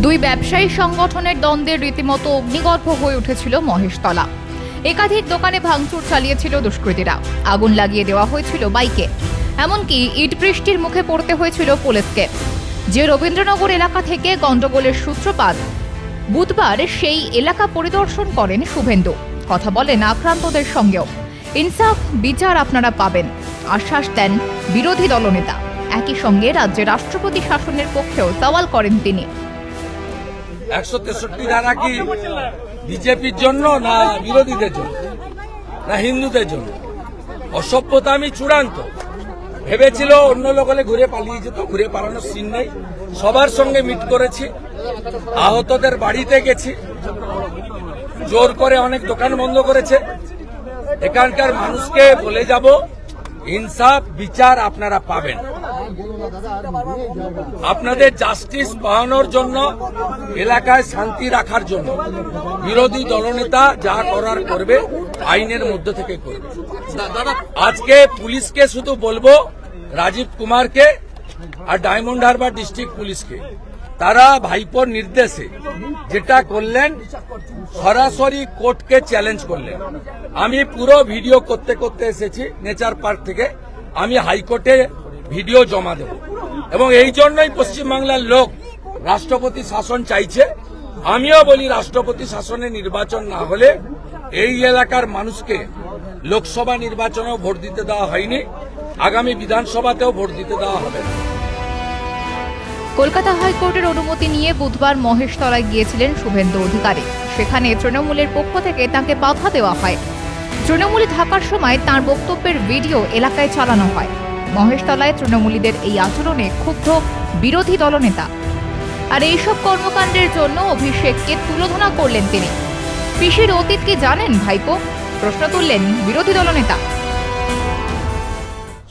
দুই ব্যবসায়ী সংগঠনের দ্বন্দ্বের রীতিমতো অগ্নিগর্ভ হয়ে উঠেছিল মহেশতলা। একাধিক দোকানে ভাঙচুর চালিয়েছিল দুষ্কৃতীরা। আগুন লাগিয়ে দেওয়া হয়েছিল বাইকে। এমনকি ইট বৃষ্টির মুখে পড়তে হয়েছিল পুলিশকে। যে রবীন্দ্রনগর এলাকা থেকে গন্ডগোলের সূত্রপাত, বুধবার সেই এলাকা পরিদর্শন করেন শুভেন্দু। কথা বলেন আক্রান্তদের সঙ্গেও। ইনসাফ, বিচার আপনারা পাবেন। আশ্বাস দেন বিরোধী দলনেতা। একই সঙ্গে রাজ্যে রাষ্ট্রপতি শাসনের পক্ষেও সওয়াল করেন তিনি। একশো তেষট্টি ধারা কি বিজেপির জন্য না বিরোধীদের জন্য? না হিন্দুদের জন্য? অসভ্যতা আমি চূড়ান্ত। ভেবেছিল অন্য লোক হলে ঘুরে পালিয়ে যেত, ঘুরে পালানোর সিন নেই। সবার সঙ্গে মিট করেছি। আহতদের বাড়িতে গেছি। জোর করে অনেক দোকান বন্ধ করেছে। এখানকার মানুষকে বলে যাব, ইনসাফ, বিচার আপনারা পাবেন। আপনাদের জাস্টিস পাওয়ানোর জন্য এলাকায় শান্তি রাখার জন্য বিরোধী দলনেতা যা করার করবে, আইনের মধ্যে থেকে করবে। আজকে পুলিশকে শুধু বলব, রাজীব কুমারকে আর ডায়মন্ড হারবার ডিস্ট্রিক্ট পুলিশকে। তারা ভাইপোর নির্দেশে যেটা করলেন, সরাসরি কোর্টকে চ্যালেঞ্জ করলেন। আমি পুরো ভিডিও করতে করতে এসেছি নেচার পার্ক থেকে। আমি হাইকোর্টে ভিডিও জমা দেব। এবং এই জন্যই পশ্চিমবাংলার লোক রাষ্ট্রপতি শাসন চাইছে। আমিও বলি রাষ্ট্রপতি শাসনে নির্বাচন না হলে এই এলাকার মানুষকে লোকসভা নির্বাচনেও ভোট দিতে দেওয়া হয়নি। আগামী বিধানসভাতেও ভোট দিতে দেওয়া হবে কলকাতা হাইকোর্টের অনুমতি নিয়ে বুধবার মহেশতলায় গিয়েছিলেন শুভেন্দু অধিকারী। সেখানে তৃণমূলের পক্ষ থেকে তাকে বাধা দেওয়া হয়। তৃণমূলে থাকার সময় তার বক্তব্যের ভিডিও এলাকায় চালানো হয়। মহেশতলায় তৃণমূলীদের এই আচরণে ক্ষুব্ধ বিরোধী দলনেতা। আর এইসব কর্মকাণ্ডের জন্য অভিষেককে তুলোধনা করলেন তিনি। পিসির অতীত কি জানেন ভাইপো? প্রশ্ন তুললেন বিরোধী দলনেতা।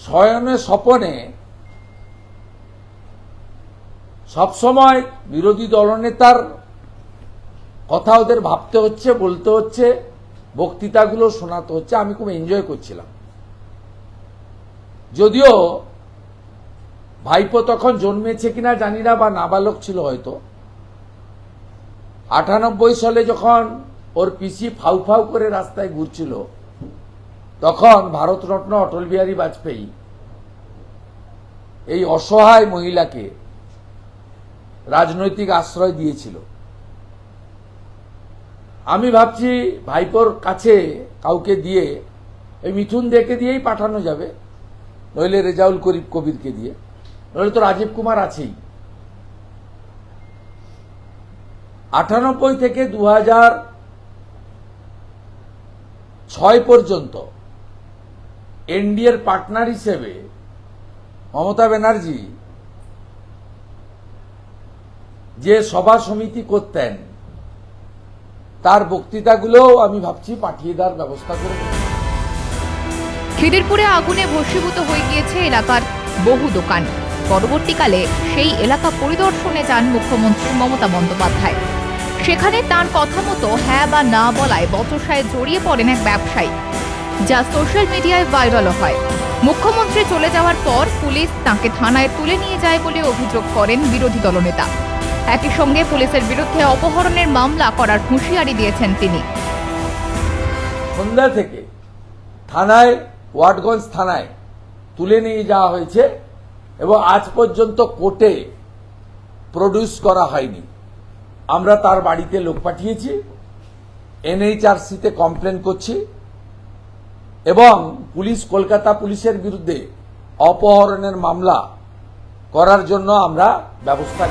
শয়নে স্বপনে সবসময় বিরোধী দলনেতার কথা ওদের ভাবতে হচ্ছে, বলতে হচ্ছে, বক্তৃতাগুলো শোনাতে হচ্ছে, আমি খুব এনজয় করছিলাম। যদিও ভাইপো তখন জন্মেছে কিনা জানি না বা নাবালক ছিল হয়তো। আটানব্বই সালে যখন ওর পিসি ফাউ ফাউ করে রাস্তায় ঘুরছিল, তখন ভারতরত্ন অটল বিহারী বাজপেয়ী এই অসহায় মহিলাকে রাজনৈতিক আশ্রয় দিয়েছিল। আমি ভাবছি ভাইপোর কাছে কাউকে দিয়ে এই মিথুন দেখে দিয়েই পাঠানো যাবে। নইলে রেজাউল করিম কবিরকে দিয়ে নইলে তো রাজীব কুমার আছেই আটানব্বই থেকে দু ছয় পর্যন্ত এনডিএর পার্টনার হিসেবে মমতা ব্যানার্জি যে সভা সমিতি করতেন, তার বক্তৃতাগুলোও আমি ভাবছি পাঠিয়ে দেওয়ার ব্যবস্থা করে দেব। খিদিরপুরে আগুনে ভস্মীভূত হয়ে গিয়েছে এলাকার বহু দোকান। পরবর্তীকালে সেই এলাকা পরিদর্শনে যান মুখ্যমন্ত্রী মমতা বন্দ্যোপাধ্যায়। সেখানে তার কথা মতো হ্যাঁ বা না বলায় বচসায় জড়িয়ে পড়েন এক ব্যবসায়ী, যা সোশ্যাল মিডিয়ায় ভাইরাল হয়। মুখ্যমন্ত্রী চলে যাওয়ার পর পুলিশ তাকে থানায় তুলে নিয়ে যায় বলে অভিযোগ করেন বিরোধী দলনেতা। একই সঙ্গে পুলিশের বিরুদ্ধে অপহরণের মামলা করার হুঁশিয়ারি দিয়েছেন তিনি। সন্ধ্যা থেকে থানায় ওয়াটগঞ্জ থানায় তুলে নিয়ে যাওয়া হয়েছে এবং আজ পর্যন্ত কোর্টে প্রডিউস করা হয়নি। আমরা তার বাড়িতে লোক পাঠিয়েছি, এনএইচআরসিতে কমপ্লেন করছি এবং পুলিশ, কলকাতা পুলিশের বিরুদ্ধে অপহরণের মামলা করার জন্য আমরা ব্যবস্থা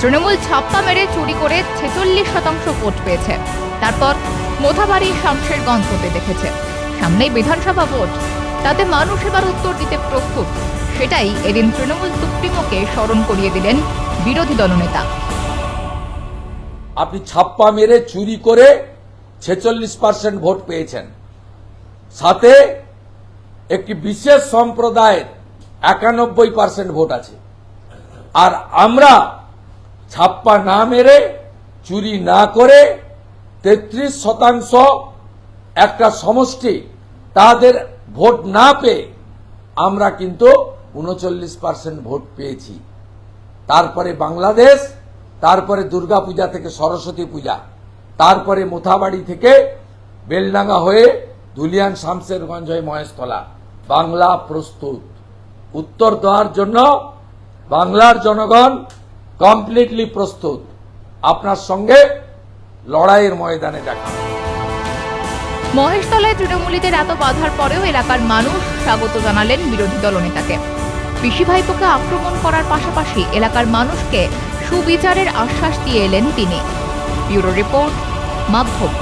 তৃণমূল ছাপ্পা মেরে চুরি করে ছেচল্লিশ শতাংশ ভোট পেয়েছে। তারপর মোথাবাড়ি শামশেরগঞ্জ হতে দেখেছে। সামনেই বিধানসভা ভোট। তাতে মানুষ এবার উত্তর দিতে প্রস্তুত। সেটাই এদিন তৃণমূল সুপ্রিমোকে স্মরণ করিয়ে দিলেন বিরোধী দলনেতা। আপনি ছাপ্পা মেরে চুরি করে ছেচল্লিশ পার্সেন্ট ভোট পেয়েছেন। সাথে একটি বিশেষ সম্প্রদায়ের একানব্বই পার্সেন্ট ভোট আছে। আর আমরা ছাপ্পা না মেরে, চুরি না করে তেত্রিশ শতাংশ একটা সমষ্টি তাদের ভোট না পেয়ে আমরা কিন্তু উনচল্লিশ পার্সেন্ট ভোট পেয়েছি। তারপরে বাংলাদেশ, তারপরে দুর্গাপূজা থেকে সরস্বতী পূজা, তারপরে মোথাবাড়ি থেকে বেলডাঙ্গা হয়ে ধুলিয়ান শামসেরগঞ্জ হয়ে মহেশতলা। বাংলা প্রস্তুত। উত্তর দেওয়ার জন্য বাংলার জনগণ কমপ্লিটলি প্রস্তুত। আপনার সঙ্গে লড়াইয়ের ময়দানে দেখা। মহেশতলায় তৃণমূলীদের এত বাধার পরেও এলাকার মানুষ স্বাগত জানালেন বিরোধী দলনেতাকে। পিসি ভাইপোকে আক্রমণ করার পাশাপাশি এলাকার মানুষকে সুবিচারের আশ্বাস দিয়ে এলেন তিনি। ব্যুরো রিপোর্ট, মাধ্যম।